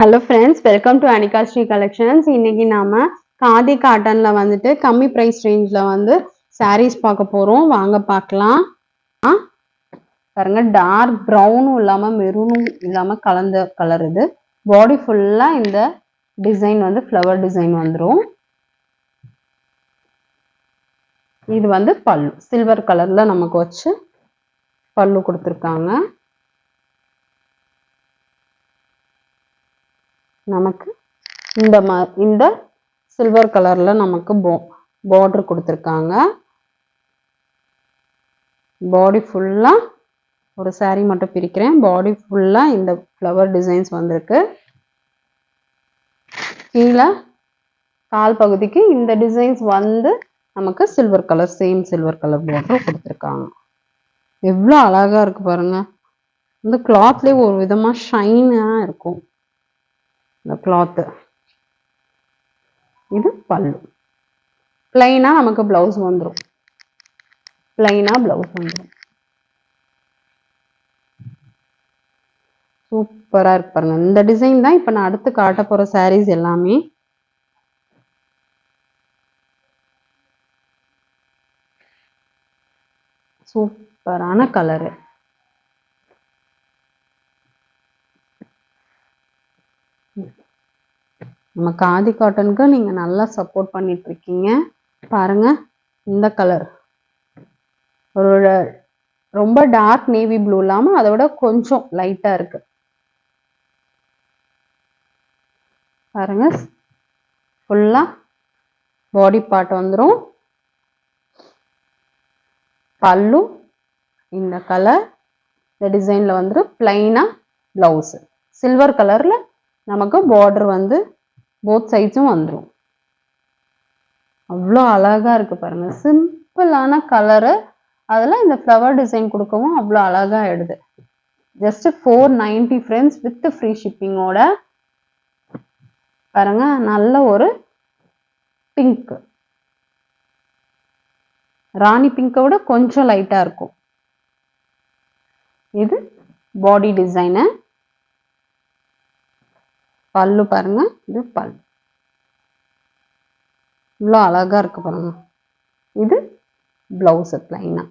Hello friends welcome to Anika Sri collections இன்னைக்கு நாம காதி காட்டன்ல வந்துட்டு கம்மி ப்ரைஸ் ரேஞ்சில் வந்து சாரீஸ் பார்க்க போறோம். வாங்க பார்க்கலாம். ஆ பாருங்க டார்க் ப்ரௌனும் இல்லாம மெரூனும் இல்லாம கலந்த கலர் இது. பாடி ஃபுல்லா இந்த டிசைன் வந்து ஃப்ளவர் டிசைன் வந்துடும் இது வந்து பல்லு. சில்வர் கலர்ல நமக்கு வச்சு பல்லு கொடுத்துருக்காங்க. நமக்கு இந்த ம இந்த சில்வர் கலரில் நமக்கு போ பார்டர் கொடுத்துருக்காங்க. பாடி ஃபுல்லாக ஒரு saree மட்டும் பிரிக்கிறேன். பாடி ஃபுல்லாக இந்த ஃப்ளவர் டிசைன்ஸ் வந்திருக்கு. கீழே கால் பகுதிக்கு இந்த டிசைன்ஸ் வந்து நமக்கு silver colour same silver colour border கொடுத்துருக்காங்க. எவ்வளோ அழகாக இருக்குது பாருங்கள் இந்த கிளாத்லேயே ஒரு விதமாக ஷைனாக இருக்கும். இந்த கிளாத்து இது பல்லு. பிளைனாக நமக்கு ப்ளவுஸ் வந்துடும் பிளைனாக ப்ளவுஸ் வந்துடும் சூப்பராக இருக்கு பாருங்க. இந்த டிசைன் தான் இப்போ நான் அடுத்து காட்ட போகிற சாரீஸ் எல்லாமே. சூப்பரான கலரு நம்ம காதி காட்டனுக்கு நீங்கள் நல்லா சப்போர்ட் பண்ணிட்டு இருக்கீங்க பாருங்க இந்த கலர் ஒரு ரொம்ப டார்க் நேவி ப்ளூ இல்லாமல் அதை விட கொஞ்சம் லைட்டாக இருக்கு. பாருங்க ஃபுல்லாக பாடி பார்ட் வந்துடும் பல்லு இந்த கலர் இந்த டிசைனில் வந்துடும் பிளைனாக ப்ளவுஸு சில்வர் கலரில் நமக்கு பார்டர் வந்து போத் சைட்ஸும் வந்துடும் அவ்வளோ அழகாக இருக்குது பாருங்கள் சிம்பிளான கலரு அதில் இந்த ஃப்ளவர் டிசைன் கொடுக்கவும் அவ்வளோ அழகாக ஆயிடுது. Just four ninety friends with free ஷிப்பிங்கோட பாருங்க நல்ல ஒரு பிங்க் ராணி பிங்கை விட கொஞ்சம் லைட்டாக இருக்கும். இது பாடி டிசைனு பல்லு பாருங்க இது பல். இவ்வளோ அழகா இருக்கு பாருங்க. இது பிளவுஸ் பிளைனா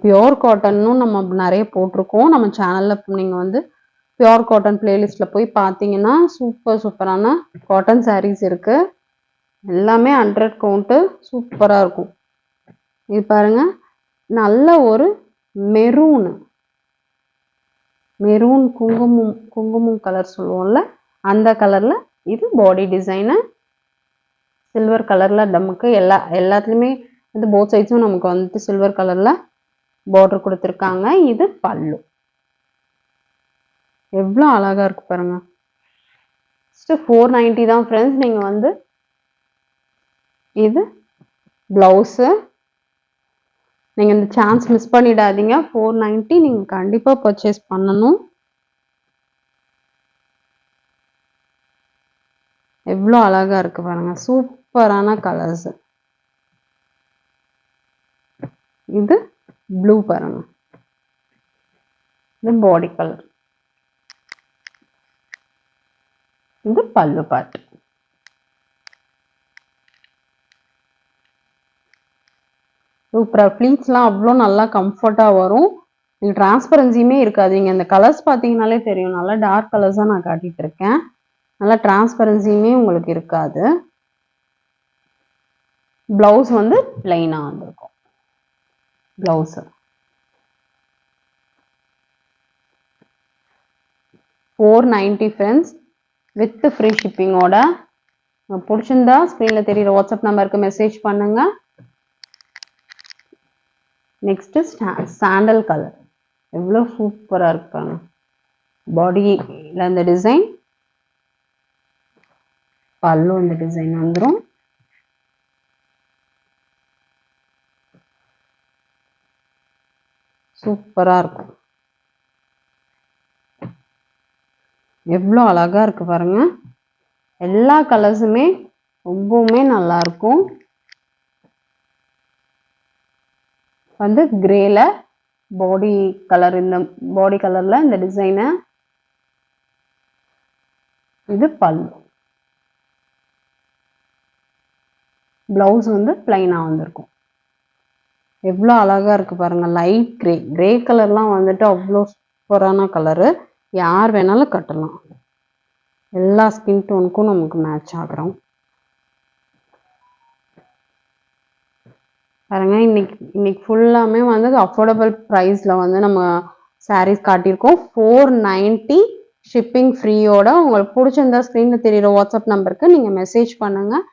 பியோர் காட்டன்னும் நம்ம நிறைய போட்டிருக்கோம். நம்ம சேனல்ல நீங்கள் வந்து பியோர் காட்டன் பிளேலிஸ்ட்ல போய் பார்த்தீங்கன்னா சூப்பர் சூப்பரான காட்டன் சாரீஸ் இருக்கு. எல்லாமே ஹண்ட்ரட் கவுண்ட்டு சூப்பரா இருக்கும். இது பாருங்க நல்ல ஒரு மெரூன். மெரூன் குங்குமம் குங்குமம் கலர் சொல்லுவோம்ல அந்த கலரில் இது பாடி டிசைனு சில்வர் கலரில் நமக்கு எல்லா எல்லாத்துலேயுமே வந்து போத் சைட்ஸும் நமக்கு வந்துட்டு சில்வர் கலரில் பார்டர் கொடுத்துருக்காங்க. இது பல்லு. எவ்வளோ அழகாக இருக்கு பாருங்க. ஃபஸ்ட்டு ஃபோர் நைன்ட்டி தான் ஃப்ரெண்ட்ஸ் நீங்கள் வந்து இது ப்ளவுஸு நீங்கள் இந்த சான்ஸ் மிஸ் பண்ணிடாதீங்க. ஃபோர் நைன்ட்டி நீங்கள் கண்டிப்பாக பர்ச்சேஸ் பண்ணணும். எவ்வளோ அழகாக இருக்குது பாருங்கள் சூப்பரான கலர்ஸ் இது ப்ளூ பாருங்க. இது பாடி கலர் இது பல்லு பாட்டு சூப்பராக ஃப்ளீட்ஸ்லாம் அவ்வளோ நல்லா கம்ஃபர்ட்டாக வரும். நீங்கள் டிரான்ஸ்பரன்சியுமே இருக்காது. நீங்கள் அந்த கலர்ஸ் பார்த்தீங்கனாலே தெரியும். நல்லா டார்க் கலர்ஸாக நான் காட்டிகிட்டு இருக்கேன். நல்லா டிரான்ஸ்பரன்சியுமே உங்களுக்கு இருக்காது. ப்ளவுஸ் வந்து பிளைனாக வந்திருக்கும். Blouse four ninety friends with free ஷிப்பிங்கோட பிடிச்சிருந்தா ஸ்க்ரீனில் தெரிகிற வாட்ஸ்அப் நம்பருக்கு மெசேஜ் பண்ணுங்கள் நெக்ஸ்ட்டு ஸ்டா சாண்டல் கலர் எவ்வளோ சூப்பராக இருப்பாங்க பாடியில் அந்த டிசைன் பல்லு அந்த டிசைன் வந்துடும் சூப்பராக இருக்கும். எவ்வளோ அழகா இருக்கு பாருங்க. எல்லா கலர்ஸுமே ரொம்பவுமே நல்லா இருக்கும் வந்து கிரேல பாடி கலர் இந்த பாடி கலரில் இந்த டிசைனை இது பல்லு ப்ளவுஸ் வந்து பிளைனாக வந்திருக்கும். எவ்வளோ அழகாக இருக்குது பாருங்கள் லைட் கிரே கிரே கலர்லாம் வந்துட்டு அவ்வளோ சூப்பரான கலரு யார் வேணாலும் கட்டலாம். எல்லா ஸ்கின் டோனுக்கும் நமக்கு மேட்ச் ஆகிறோம். பாருங்க இன்னைக்கு இன்னைக்கு ஃபுல்லாமே வந்து அஃபோர்டபுள் ப்ரைஸில் வந்து நம்ம சாரீஸ் காட்டியிருக்கோம். ஃபோர் நைன்ட்டி ஷிப்பிங் ஃப்ரீயோட உங்களுக்கு பிடிச்சிருந்தா ஸ்க்ரீனில் தெரியுற வாட்ஸ்அப் நம்பருக்கு நீங்கள் மெசேஜ் பண்ணுங்கள்